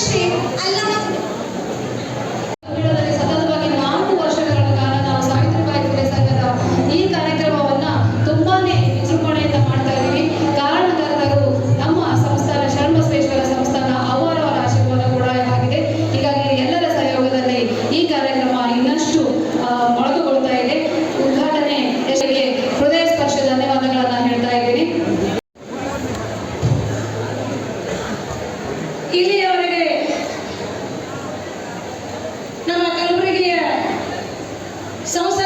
ശ്രീ അല്ലാഹ് ಸಂಸ್ಥೆ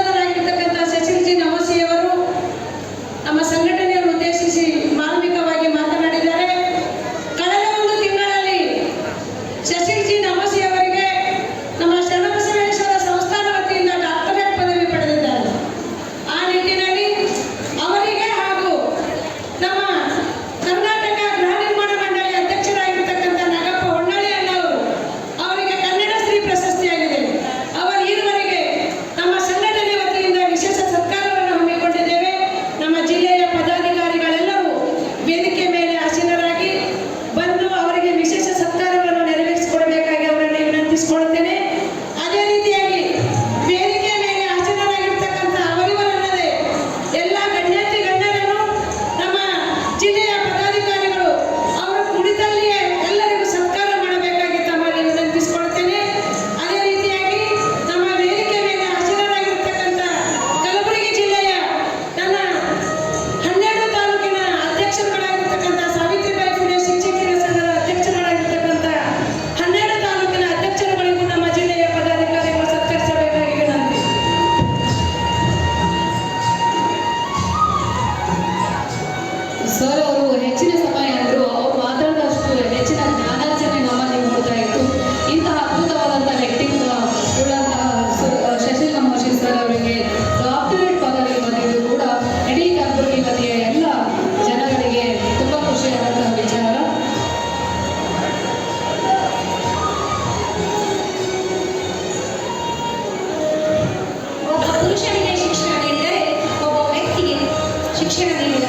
ಶಿಕ್ಷಣ ನೀಡಿದ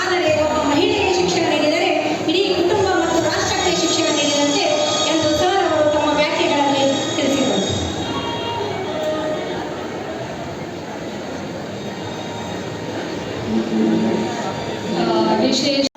ಆದರೆ ಒಬ್ಬ ಮಹಿಳೆಗೆ ಶಿಕ್ಷಣ ನೀಡಿದರೆ ಇಡೀ ಕುಟುಂಬ ಮತ್ತು ರಾಷ್ಟ್ರಕ್ಕೆ ಶಿಕ್ಷಣ ನೀಡಿದಂತೆ ಎಂದು ಸರ್ ಅವರು ತಮ್ಮ ವ್ಯಾಖ್ಯೆಗಳಲ್ಲಿ ತಿಳಿಸಿದರು. ವಿಶೇಷ